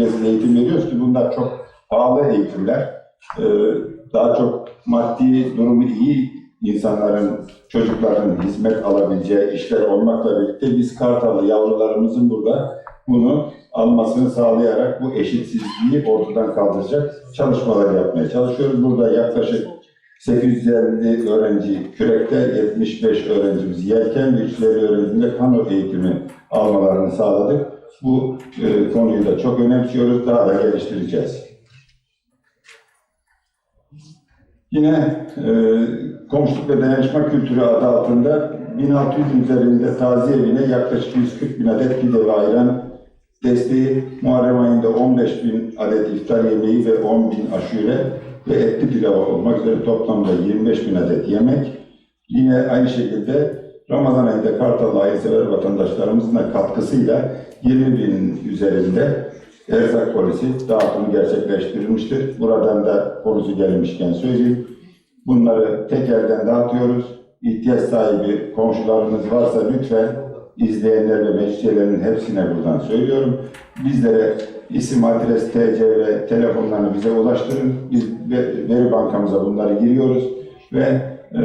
ücretsiz eğitim veriyoruz ki bunlar çok pahalı eğitimler. Ee, daha çok maddi durumu iyi insanların, çocukların hizmet alabileceği işler olmakla birlikte biz Kartalı yavrularımızın burada bunu almasını sağlayarak bu eşitsizliği ortadan kaldıracak çalışmalar yapmaya çalışıyoruz. Burada yaklaşık 850 öğrenci kürekte, 75 öğrencimiz yelken ve 350 öğrencimiz de kano eğitimi almalarını sağladık. Bu e, konuyu da çok önemsiyoruz, daha da geliştireceğiz. Yine e, komşuluk ve dayanışma kültürü adı altında 1600 üzerinde taziye evine yaklaşık 140 bin adet pide ve ayran desteği, Muharrem ayında 15 bin adet iftar yemeği ve 10 bin aşure ve etli pilav olmak üzere toplamda 25 bin adet yemek. Yine aynı şekilde Ramazan ayında Kartal hayırsever vatandaşlarımızın da katkısıyla 20 bin üzerinde erzak polisi dağıtımı gerçekleştirilmiştir. Buradan da konusu gelmişken söyleyeyim. Bunları tek elden dağıtıyoruz. İhtiyaç sahibi komşularınız varsa lütfen izleyenler ve meclislerin hepsine buradan söylüyorum. Bizlere isim, adres, TC ve telefonlarını bize ulaştırın. Biz ve- veri bankamıza bunları giriyoruz ve e,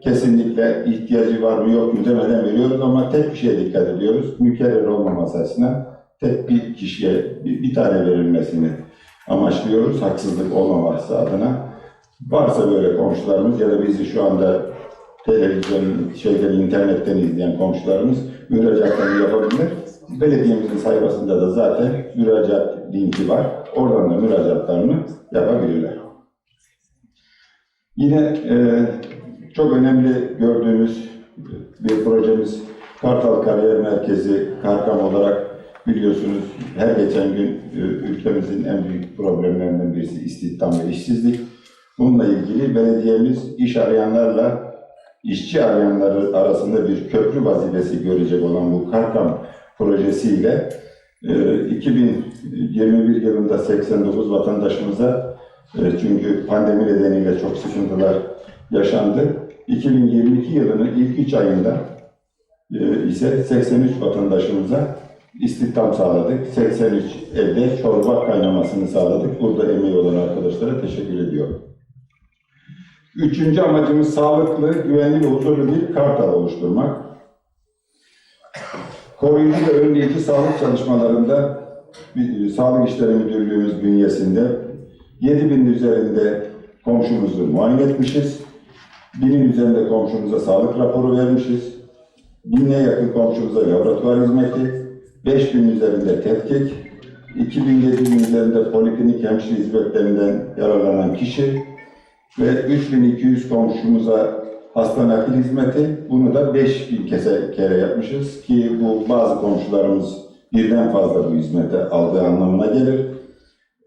kesinlikle ihtiyacı var mı yok mu demeden veriyoruz ama tek bir şeye dikkat ediyoruz. Mükerrer olmaması açısından tek bir kişiye bir, bir tane verilmesini amaçlıyoruz. Haksızlık olmaması adına. Varsa böyle komşularımız ya da bizi şu anda televizyon, şeyden, internetten izleyen komşularımız müracaatlarını yapabilir. Belediyemizin sayfasında da zaten müracaat linki var. Oradan da müracaatlarını yapabilirler. Yine e, çok önemli gördüğümüz bir projemiz Kartal Kariyer Merkezi Karkam olarak biliyorsunuz her geçen gün e, ülkemizin en büyük problemlerinden birisi istihdam ve işsizlik. Bununla ilgili belediyemiz iş arayanlarla işçi arayanları arasında bir köprü vazifesi görecek olan bu Karkam projesiyle e, 2021 yılında 89 vatandaşımıza e, çünkü pandemi nedeniyle çok sıkıntılar yaşandı. 2022 yılının ilk 3 ayında e, ise 83 vatandaşımıza istihdam sağladık. 83 evde çorba kaynamasını sağladık. Burada emeği olan arkadaşlara teşekkür ediyorum. Üçüncü amacımız sağlıklı, güvenli ve huzurlu bir kartal oluşturmak. Koruyucu ve önleyici sağlık çalışmalarında bir- Sağlık İşleri Müdürlüğümüz bünyesinde 7000 üzerinde komşumuzu muayene etmişiz. Binin üzerinde komşumuza sağlık raporu vermişiz. Bin'e yakın komşumuza laboratuvar hizmeti, 5000 üzerinde tetkik, 2700 üzerinde poliklinik hemşire hizmetlerinden yararlanan kişi ve 3200 komşumuza hasta nakil hizmeti. Bunu da 5000 kese kere yapmışız ki bu bazı komşularımız birden fazla bu hizmete aldığı anlamına gelir.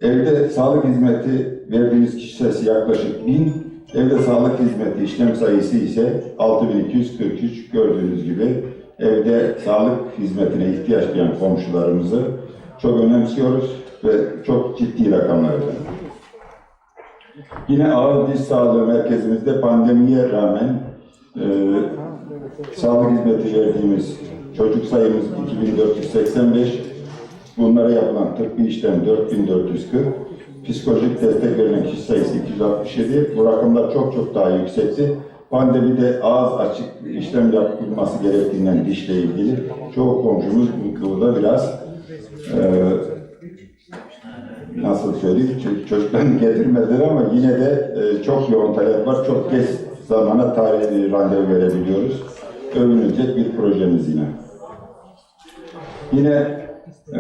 Evde sağlık hizmeti verdiğimiz kişi sayısı yaklaşık 1000. Evde sağlık hizmeti işlem sayısı ise 6243 gördüğünüz gibi evde sağlık hizmetine ihtiyaç duyan komşularımızı çok önemsiyoruz ve çok ciddi rakamlar efendim. Yine ağır diş sağlığı merkezimizde pandemiye rağmen e, sağlık hizmeti verdiğimiz çocuk sayımız 2485, bunlara yapılan tıbbi işlem 4440, psikolojik destek verilen kişi sayısı 267. Bu rakamlar çok çok daha yüksekti. Pandemide ağız açık işlem yapılması gerektiğinden dişle ilgili çoğu komşumuz konuda biraz e, nasıl söyleyeyim, çocuklarını getirmediler ama yine de e, çok yoğun talep var. Çok geç zamana tarih randevu verebiliyoruz. Övünülecek bir projemiz yine. Yine e,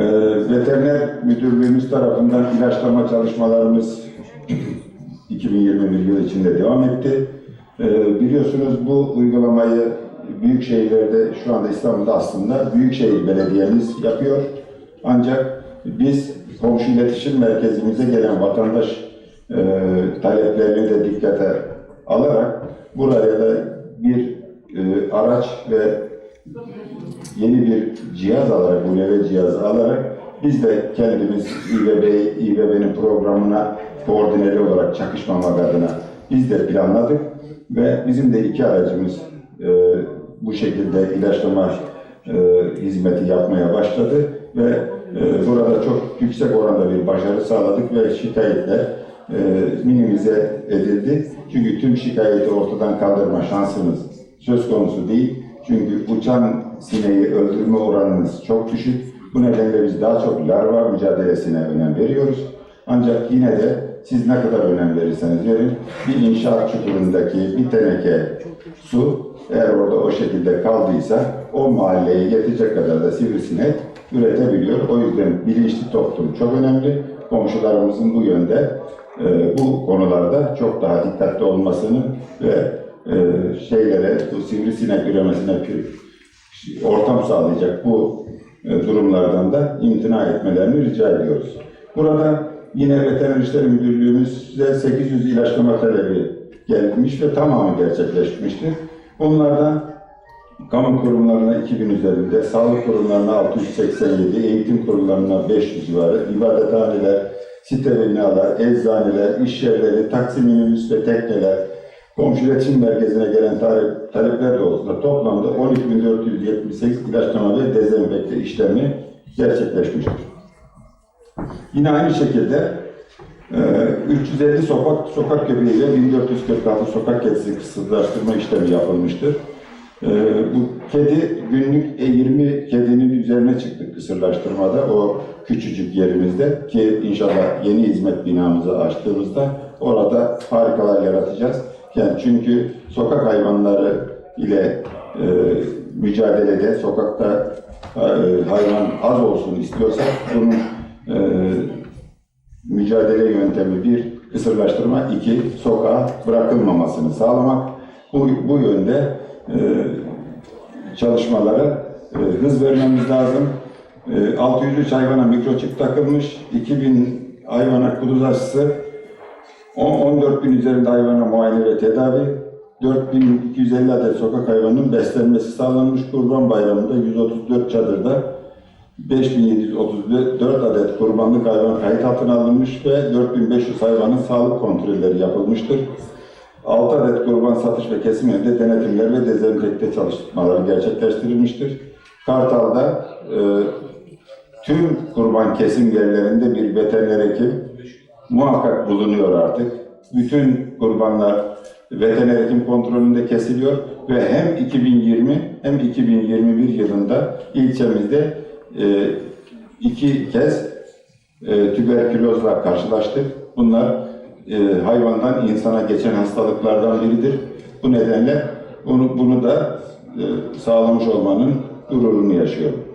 veteriner müdürlüğümüz tarafından ilaçlama çalışmalarımız 2021 yılı içinde devam etti. E, biliyorsunuz bu uygulamayı büyük şehirlerde şu anda İstanbul'da aslında büyükşehir belediyemiz yapıyor. Ancak biz komşu iletişim merkezimize gelen vatandaş e, taleplerini de dikkate alarak buraya da bir e, araç ve yeni bir cihaz alarak, bu neve cihazı alarak biz de kendimiz İBB, İBB'nin programına koordineli olarak çakışmamak adına biz de planladık ve bizim de iki aracımız e, bu şekilde ilaçlama e, hizmeti yapmaya başladı ve e, burada çok yüksek oranda bir başarı sağladık ve şikayetler e, minimize edildi. Çünkü tüm şikayeti ortadan kaldırma şansımız söz konusu değil. Çünkü uçan sineği öldürme oranımız çok düşük. Bu nedenle biz daha çok larva mücadelesine önem veriyoruz. Ancak yine de siz ne kadar önem verirseniz verin, bir inşaat çukurundaki bir teneke su eğer orada o şekilde kaldıysa o mahalleye yetecek kadar da sivrisinek üretebiliyor. O yüzden bilinçli toplum çok önemli. Komşularımızın bu yönde e, bu konularda çok daha dikkatli olmasını ve e, şeylere, bu sivrisinek üremesine ortam sağlayacak bu e, durumlardan da imtina etmelerini rica ediyoruz. Burada yine Veteriner İşleri Müdürlüğümüze 800 ilaçlama talebi gelmiş ve tamamı gerçekleşmiştir. Bunlardan kamu kurumlarına 2000 üzerinde, sağlık kurumlarına 687, eğitim kurumlarına 500 civarı, ibadethaneler, site binalar, eczaneler, iş yerleri, taksi minibüs ve tekneler, komşu iletişim merkezine gelen talep, talepler doğrultusunda toplamda 12.478 ilaçlama ve dezenfekte işlemi gerçekleşmiştir. Yine aynı şekilde e, 350 sokak sokak köpeği ile 1446 sokak kedisi kısıtlaştırma işlemi yapılmıştır. E, bu kedi günlük e, 20 kedinin üzerine çıktık kısırlaştırmada o küçücük yerimizde ki inşallah yeni hizmet binamızı açtığımızda orada harikalar yaratacağız. Yani çünkü sokak hayvanları ile e, mücadelede sokakta e, hayvan az olsun istiyorsak bunun e, mücadele yöntemi bir, kısırlaştırma, iki, sokağa bırakılmamasını sağlamak. Bu, bu yönde e, çalışmalara e, hız vermemiz lazım. E, 603 hayvana mikroçip takılmış, 2000 hayvana kuduz aşısı, 14 bin üzerinde hayvana muayene ve tedavi, 4250 adet sokak hayvanının beslenmesi sağlanmış Kurban Bayramı'nda 134 çadırda 5734 adet kurbanlık hayvan kayıt altına alınmış ve 4500 hayvanın sağlık kontrolleri yapılmıştır. 6 adet kurban satış ve kesim evinde denetimler ve dezenfekte çalışmaları gerçekleştirilmiştir. Kartal'da e, tüm kurban kesim yerlerinde bir veteriner hekim muhakkak bulunuyor artık. Bütün kurbanlar veteriner hekim kontrolünde kesiliyor ve hem 2020 hem 2021 yılında ilçemizde e, iki kez e, tüberkülozla karşılaştık. Bunlar e, hayvandan insana geçen hastalıklardan biridir. Bu nedenle bunu, bunu da e, sağlamış olmanın gururunu yaşıyorum.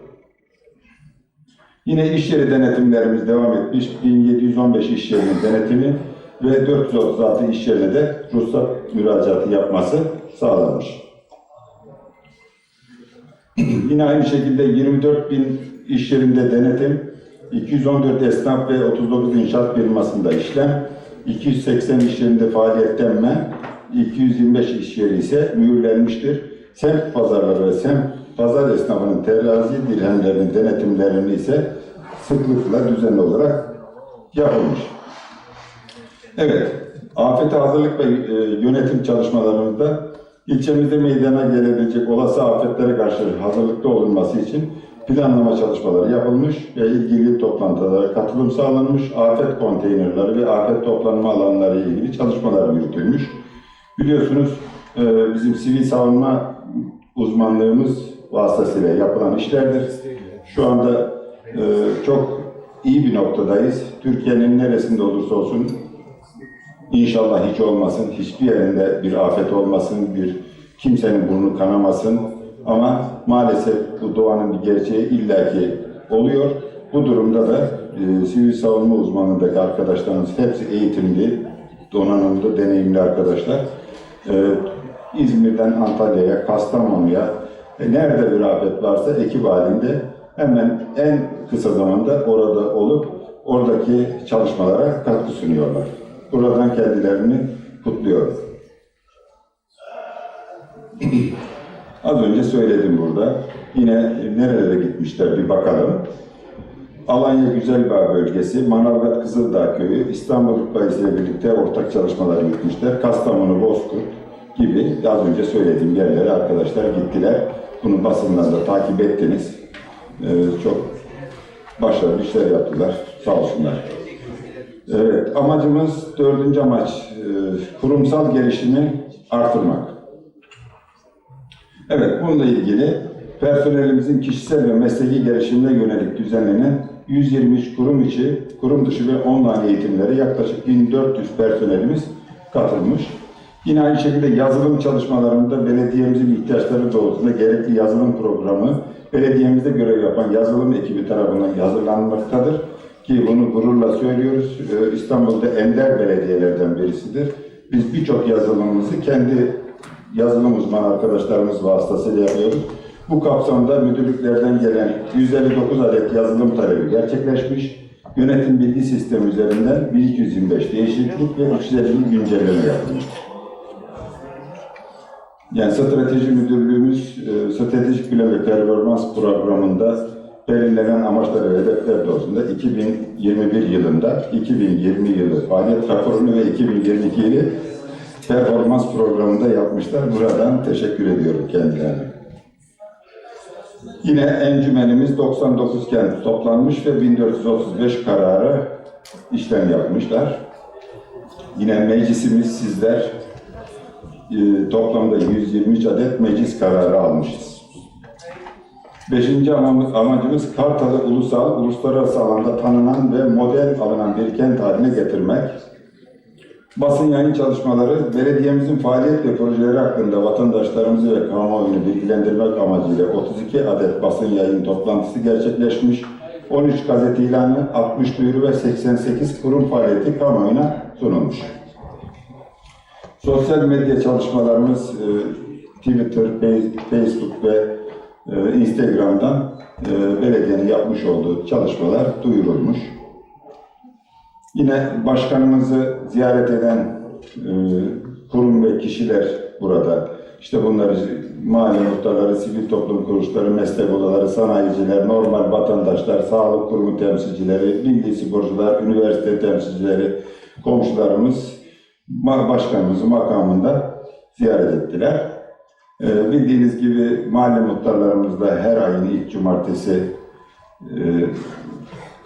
Yine iş yeri denetimlerimiz devam etmiş. 1715 iş yerinin denetimi ve 436 iş yerine de ruhsat müracaatı yapması sağlanmış. Yine aynı şekilde 24 bin iş yerinde denetim, 214 esnaf ve 39 inşaat firmasında işlem, 280 iş yerinde faaliyetlenme, 225 iş yeri ise mühürlenmiştir. Semt pazarları ve semt pazar esnafının terazi dirhemlerinin denetimlerini ise sıklıkla düzenli olarak yapılmış. Evet, afete hazırlık ve yönetim çalışmalarımızda ilçemizde meydana gelebilecek olası afetlere karşı hazırlıklı olunması için planlama çalışmaları yapılmış ve ilgili toplantılara katılım sağlanmış, afet konteynerleri ve afet toplanma alanları ile ilgili çalışmalar yürütülmüş. Biliyorsunuz e, bizim sivil savunma uzmanlığımız vasıtasıyla yapılan işlerdir. Şu anda e, çok iyi bir noktadayız. Türkiye'nin neresinde olursa olsun İnşallah hiç olmasın, hiçbir yerinde bir afet olmasın, bir kimsenin burnu kanamasın. Ama maalesef bu doğanın bir gerçeği illaki oluyor. Bu durumda da e, sivil savunma uzmanındaki arkadaşlarımız hepsi eğitimli, donanımlı, deneyimli arkadaşlar. E, İzmir'den Antalya'ya, Kastamonu'ya, e, nerede bir afet varsa ekip halinde hemen en kısa zamanda orada olup oradaki çalışmalara katkı sunuyorlar. Buradan kendilerini kutluyorum. Az önce söyledim burada. Yine nerelere gitmişler bir bakalım. Alanya Güzelbağ bölgesi, Manavgat Kızıldağ köyü, İstanbul Rukbayesi ile birlikte ortak çalışmalar yürütmüşler. Kastamonu, Bozkurt gibi az önce söylediğim yerlere arkadaşlar gittiler. Bunu basından da takip ettiniz. Ee, çok başarılı işler yaptılar. Sağ olsunlar. Evet, amacımız, dördüncü amaç, e, kurumsal gelişimi artırmak. Evet, bununla ilgili personelimizin kişisel ve mesleki gelişimine yönelik düzenlenen 123 kurum içi, kurum dışı ve online eğitimlere yaklaşık 1400 personelimiz katılmış. Yine aynı şekilde yazılım çalışmalarında belediyemizin ihtiyaçları doğrultusunda gerekli yazılım programı belediyemizde görev yapan yazılım ekibi tarafından hazırlanmaktadır. Ki bunu gururla söylüyoruz. Ee, İstanbul'da ender belediyelerden birisidir. Biz birçok yazılımımızı kendi yazılım uzmanı arkadaşlarımız vasıtasıyla yapıyoruz. Bu kapsamda müdürlüklerden gelen 159 adet yazılım talebi gerçekleşmiş. Yönetim bilgi sistemi üzerinden 1225 değişiklik ve 350 güncelleme yapılmıştır. Yani strateji müdürlüğümüz e, stratejik plan ve performans programında belirlenen amaçlar ve hedefler doğrultusunda 2021 yılında 2020 yılı faaliyet raporunu ve 2022 yılı performans programında yapmışlar. Buradan teşekkür ediyorum kendilerine. Yine encümenimiz 99 kent toplanmış ve 1435 kararı işlem yapmışlar. Yine meclisimiz sizler e, toplamda 123 adet meclis kararı almışız. Beşinci amacımız Kartal'ı ulusal, uluslararası alanda tanınan ve model alınan bir kent haline getirmek. Basın yayın çalışmaları, belediyemizin faaliyet ve projeleri hakkında vatandaşlarımızı ve kamuoyunu bilgilendirmek amacıyla 32 adet basın yayın toplantısı gerçekleşmiş, 13 gazete ilanı, 60 duyuru ve 88 kurum faaliyeti kamuoyuna sunulmuş. Sosyal medya çalışmalarımız e, Twitter, Face- Facebook ve e, Instagram'dan e, belediyenin yapmış olduğu çalışmalar duyurulmuş. Yine başkanımızı ziyaret eden e, kurum ve kişiler burada. İşte bunları mahalle muhtarları, sivil toplum kuruluşları, meslek odaları, sanayiciler, normal vatandaşlar, sağlık kurumu temsilcileri, milli sporcular, üniversite temsilcileri, komşularımız ma- başkanımızı makamında ziyaret ettiler. E, bildiğiniz gibi mahalle muhtarlarımız da her ayın ilk cumartesi e,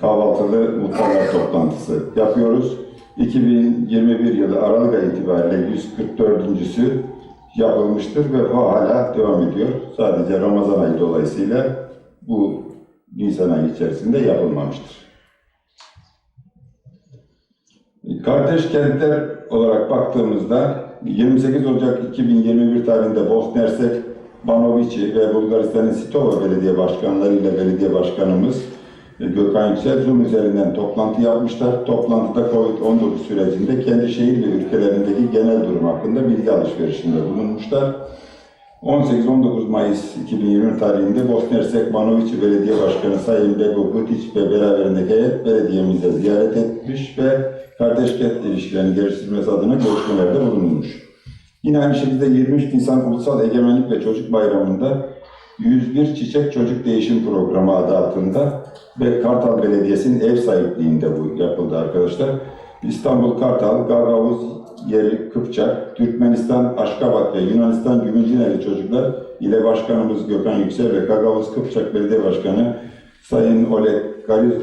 kahvaltılı muhtarlar toplantısı yapıyoruz. 2021 yılı Aralık ayı itibariyle 144.sü yapılmıştır ve bu hala devam ediyor. Sadece Ramazan ayı dolayısıyla bu Nisan ayı içerisinde yapılmamıştır. Kardeş kentler olarak baktığımızda 28 Ocak 2021 tarihinde Bosna Hersek, Banovici ve Bulgaristan'ın Sitova Belediye Başkanları ile Belediye Başkanımız e, Gökhan Yüksel Zoom üzerinden toplantı yapmışlar. Toplantıda COVID-19 sürecinde kendi şehir ve ülkelerindeki genel durum hakkında bilgi alışverişinde bulunmuşlar. 18-19 Mayıs 2020 tarihinde Bosna Hersek Banovici Belediye Başkanı Sayın Bego Putic ve beraberindeki heyet belediyemize ziyaret etmiş ve kardeş kent ilişkilerinin geliştirilmesi adına görüşmelerde bulunmuş. Yine aynı şekilde 23 Nisan Ulusal Egemenlik ve Çocuk Bayramı'nda 101 Çiçek Çocuk Değişim Programı adı altında ve Kartal Belediyesi'nin ev sahipliğinde bu yapıldı arkadaşlar. İstanbul Kartal, Gagavuz yeri Kıpçak, Türkmenistan Aşkabat ve Yunanistan Gümülcineli çocuklar ile Başkanımız Gökhan Yüksel ve Gagavuz Kıpçak Belediye Başkanı Sayın Oleg Gariz-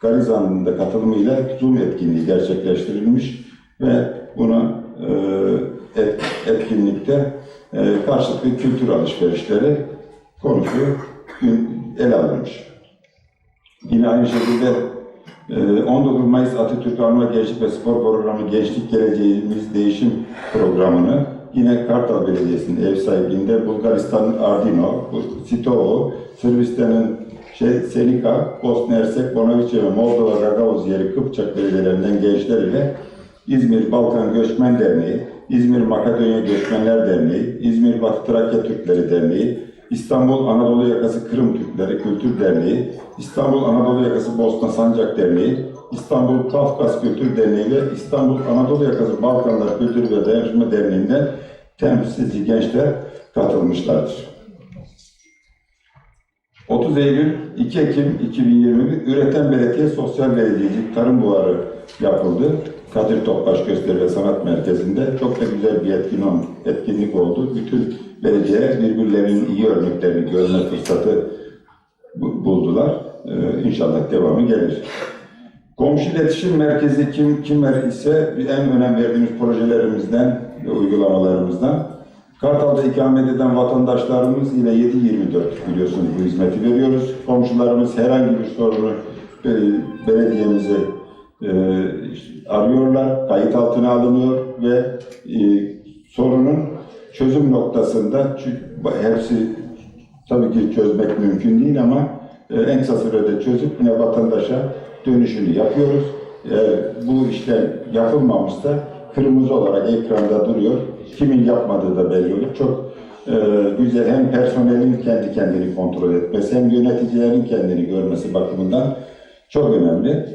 Garizan'ın da katılımıyla Zoom etkinliği gerçekleştirilmiş ve bunu e, et- etkinlikte e, karşılıklı kültür alışverişleri konusu ele alınmış. Yine aynı şekilde 19 Mayıs Atatürk Anma Gençlik ve Spor Programı Gençlik Geleceğimiz Değişim Programı'nı yine Kartal Belediyesi'nin ev sahipliğinde Bulgaristan'ın Ardino, Sitovo, Sırbistan'ın şey, Senika, Bosna Hersek, Bonavice ve Moldova Gagavuz yeri Kıpçak belediyelerinden gençler ile İzmir Balkan Göçmen Derneği, İzmir Makedonya Göçmenler Derneği, İzmir Batı Trakya Türkleri Derneği, İstanbul Anadolu Yakası Kırım Türkleri Kültür Derneği, İstanbul Anadolu Yakası Bosna Sancak Derneği, İstanbul Kafkas Kültür Derneği ve İstanbul Anadolu Yakası Balkanlar Kültür ve Dayanışma Derneği'nden temsilci gençler katılmışlardır. 30 Eylül 2 Ekim 2021 Üreten Belediye Sosyal Belediyecilik Tarım Buharı yapıldı. Kadir Topbaş Gösteri ve Sanat Merkezi'nde çok da güzel bir etkin, etkinlik oldu. Bütün belediyeler birbirlerinin iyi örneklerini görme fırsatı bu- buldular. e, inşallah devamı gelir. Komşu İletişim Merkezi kim kimler ise en önem verdiğimiz projelerimizden ve uygulamalarımızdan Kartal'da ikamet eden vatandaşlarımız yine 7-24 biliyorsunuz bu hizmeti veriyoruz. Komşularımız herhangi bir sorunu belediyemize e, arıyorlar, kayıt altına alınıyor ve e, sorunun çözüm noktasında çünkü hepsi tabii ki çözmek mümkün değil ama e, en kısa sürede çözüp yine vatandaşa dönüşünü yapıyoruz. Eğer bu işler yapılmamışsa kırmızı olarak ekranda duruyor. Kimin yapmadığı da belli olur. Çok e, güzel hem personelin kendi kendini kontrol etmesi hem yöneticilerin kendini görmesi bakımından çok önemli.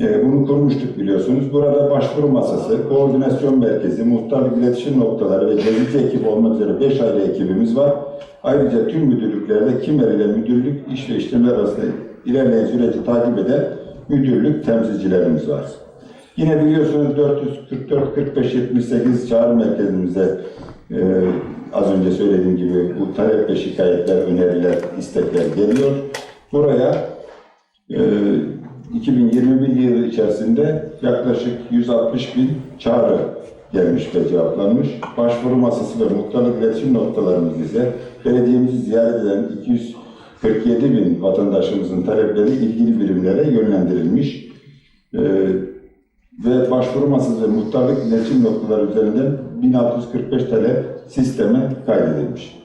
E, bunu kurmuştuk biliyorsunuz. Burada başvuru masası, koordinasyon merkezi, muhtarlık iletişim noktaları ve gezici ekip olmak üzere 5 ayrı ekibimiz var. Ayrıca tüm müdürlüklerde Kimer ile müdürlük iş ve işlemler arasında ilerleyen süreci takip eden müdürlük temsilcilerimiz var. Yine biliyorsunuz 444 45 78 çağrı merkezimize e, az önce söylediğim gibi bu talep ve şikayetler, öneriler, istekler geliyor. Buraya e, 2021 yılı içerisinde yaklaşık 160 bin çağrı gelmiş ve cevaplanmış. Başvuru masası ve muhtarlık iletişim noktalarımız ise belediyemizi ziyaret eden 247 bin vatandaşımızın talepleri ilgili birimlere yönlendirilmiş. Ee, ve başvuru masası ve muhtarlık iletişim noktaları üzerinden 1645 talep sisteme kaydedilmiş.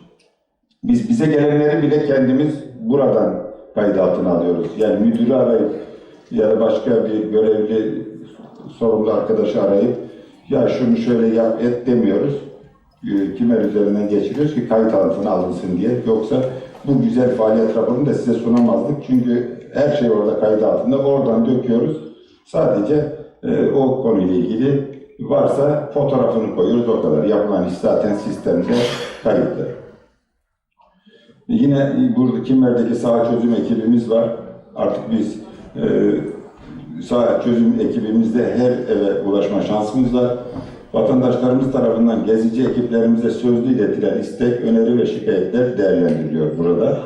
Biz bize gelenleri bile kendimiz buradan kayıt altına alıyoruz. Yani müdürü arayıp ya da başka bir görevli sorumlu arkadaşı arayıp ya şunu şöyle yap et demiyoruz. Ee, Kimer üzerinden geçiriyoruz ki kayıt altına alınsın diye. Yoksa bu güzel faaliyet raporunu da size sunamazdık. Çünkü her şey orada kayıt altında. Oradan döküyoruz. Sadece e, o konuyla ilgili varsa fotoğrafını koyuyoruz o kadar. Yapılan iş zaten sistemde kayıtlı. Yine burada Kimmer'deki sağ çözüm ekibimiz var. Artık biz sağ çözüm ekibimizde her eve ulaşma şansımız var. Vatandaşlarımız tarafından gezici ekiplerimize sözlü iletilen istek, öneri ve şikayetler değerlendiriliyor burada.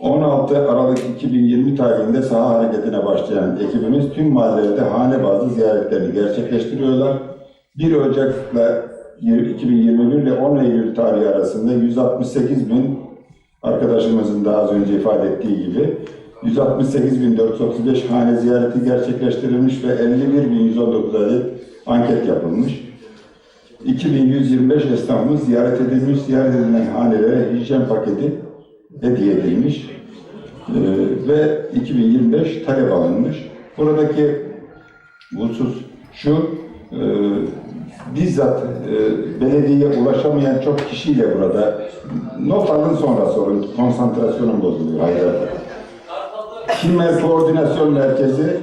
16 Aralık 2020 tarihinde saha hareketine başlayan ekibimiz tüm mahallelerde hane bazlı ziyaretlerini gerçekleştiriyorlar. 1 Ocak'la 2021 ile 10 Eylül tarihi arasında 168 bin arkadaşımızın da az önce ifade ettiği gibi 168.435 hane ziyareti gerçekleştirilmiş ve 51.119 adet anket yapılmış. 2125 esnafımız ziyaret edilmiş, ziyaret edilen hanelere hijyen paketi hediye edilmiş Ee, ve 2025 talep alınmış. Buradaki husus şu, e, bizzat e, belediyeye ulaşamayan çok kişiyle burada not alın sonra sorun, konsantrasyonum bozuluyor. Hayır. Kimmer Koordinasyon Merkezi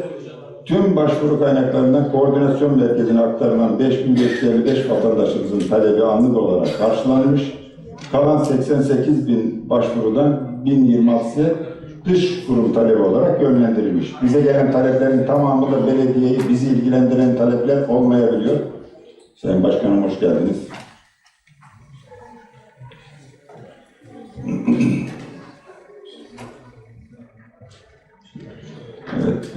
tüm başvuru kaynaklarından koordinasyon merkezine aktarılan 5555 vatandaşımızın talebi anlık olarak karşılanmış. Kalan 88 bin başvurudan 1026'sı dış kurum talebi olarak yönlendirilmiş. Bize gelen taleplerin tamamı da belediyeyi, bizi ilgilendiren talepler olmayabiliyor. Sayın Başkanım hoş geldiniz.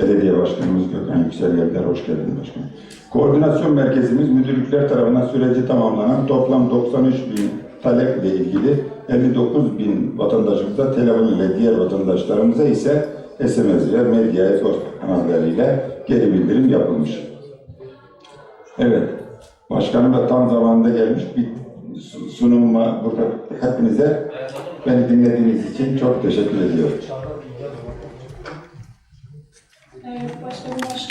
Belediye başkanımız Gökhan Yüksel Yerler, hoş geldin başkanım. Koordinasyon merkezimiz müdürlükler tarafından süreci tamamlanan toplam 93 bin taleple ilgili 59 bin vatandaşımıza telefon ile diğer vatandaşlarımıza ise SMS ve medya kanallarıyla geri bildirim yapılmış. Evet, başkanım da tam zamanında gelmiş bir sunumuma burada hepinize beni dinlediğiniz için çok teşekkür ediyorum. Evet, başkanım, başkanım.